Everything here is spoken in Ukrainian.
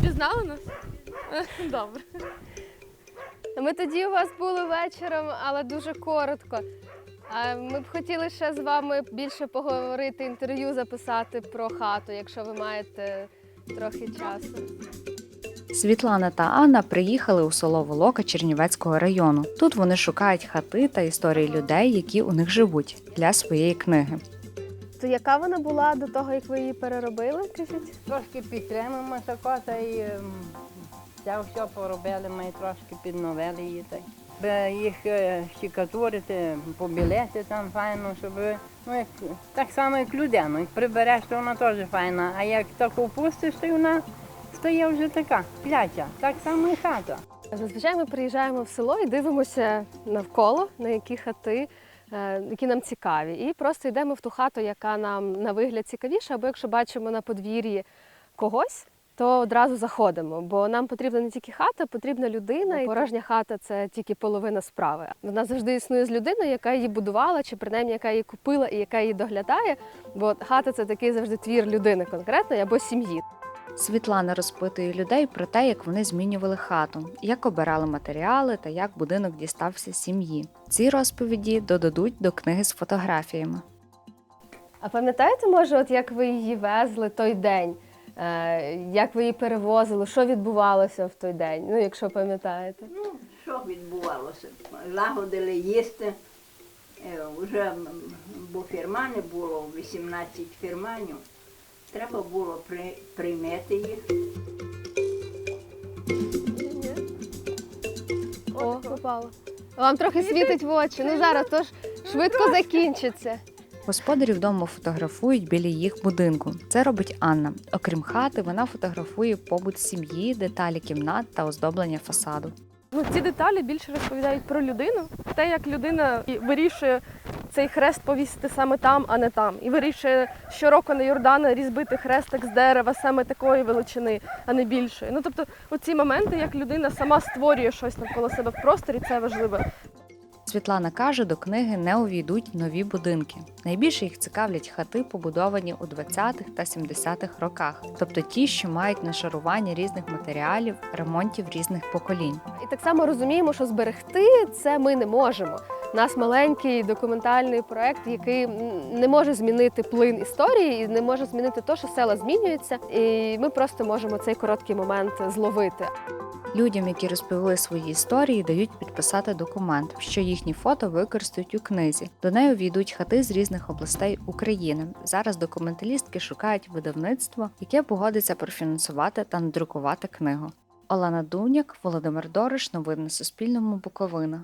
Впізнали нас? Добре. Ми тоді у вас були вечором, але дуже коротко. А Ми б хотіли ще з вами більше поговорити, інтерв'ю записати про хату, якщо ви маєте трохи часу. Світлана та Анна приїхали у село Волока Чернівецького району. Тут вони шукають хати та історії людей, які у них живуть, для своєї книги. То яка вона була до того, як ви її переробили? Кажіть? Трошки підтримуємо тако, та й ем, це все поробили, ми трошки підновили її. Так. Би їх е, щикатурити, побілити там файно, щоб ну, як, так само, як людину. Як прибереш, то вона теж файна. А як таку пустиш, то вона стає вже така пляча. Так само і хата. Зазвичай ми приїжджаємо в село і дивимося навколо, на які хати, які нам цікаві. І просто йдемо в ту хату, яка нам на вигляд цікавіша, або якщо бачимо на подвір'ї когось. То одразу заходимо, бо нам потрібна не тільки хата, потрібна людина. І порожня хата це тільки половина справи. Вона завжди існує з людиною, яка її будувала, чи принаймні яка її купила і яка її доглядає. Бо хата це такий завжди твір людини конкретної або сім'ї. Світлана розпитує людей про те, як вони змінювали хату, як обирали матеріали та як будинок дістався сім'ї. Ці розповіді додадуть до книги з фотографіями. А пам'ятаєте, може, от як ви її везли той день? Е, як ви її перевозили? Що відбувалося в той день? Ну, якщо пам'ятаєте. Ну, що відбувалося? Лагодили їсти. Е, Вже бо фірма не було, 18 фірманів. Треба було при, прийняти їх. О, попало. Вам трохи світить в очі. Ну зараз то ж швидко закінчиться. Господарі вдома фотографують біля їх будинку. Це робить Анна. Окрім хати, вона фотографує побут сім'ї, деталі кімнат та оздоблення фасаду. Ну, ці деталі більше розповідають про людину, те, як людина вирішує цей хрест повісити саме там, а не там. І вирішує щороку на Йордана різбити хрестик з дерева саме такої величини, а не більшої. Ну тобто, оці моменти, як людина сама створює щось навколо себе в просторі, це важливо. Світлана каже, до книги не увійдуть нові будинки. Найбільше їх цікавлять хати, побудовані у 20-х та 70-х роках, тобто ті, що мають нашарування різних матеріалів, ремонтів різних поколінь. І так само розуміємо, що зберегти це ми не можемо. У нас маленький документальний проект, який не може змінити плин історії і не може змінити те, що села змінюються. І ми просто можемо цей короткий момент зловити. Людям, які розповіли свої історії, дають підписати документ, що їхні фото використають у книзі. До неї увійдуть хати з різних областей України. Зараз документалістки шукають видавництво, яке погодиться профінансувати та надрукувати книгу. Олена Дуняк, Володимир Дориш. Новини на Суспільному. Буковина.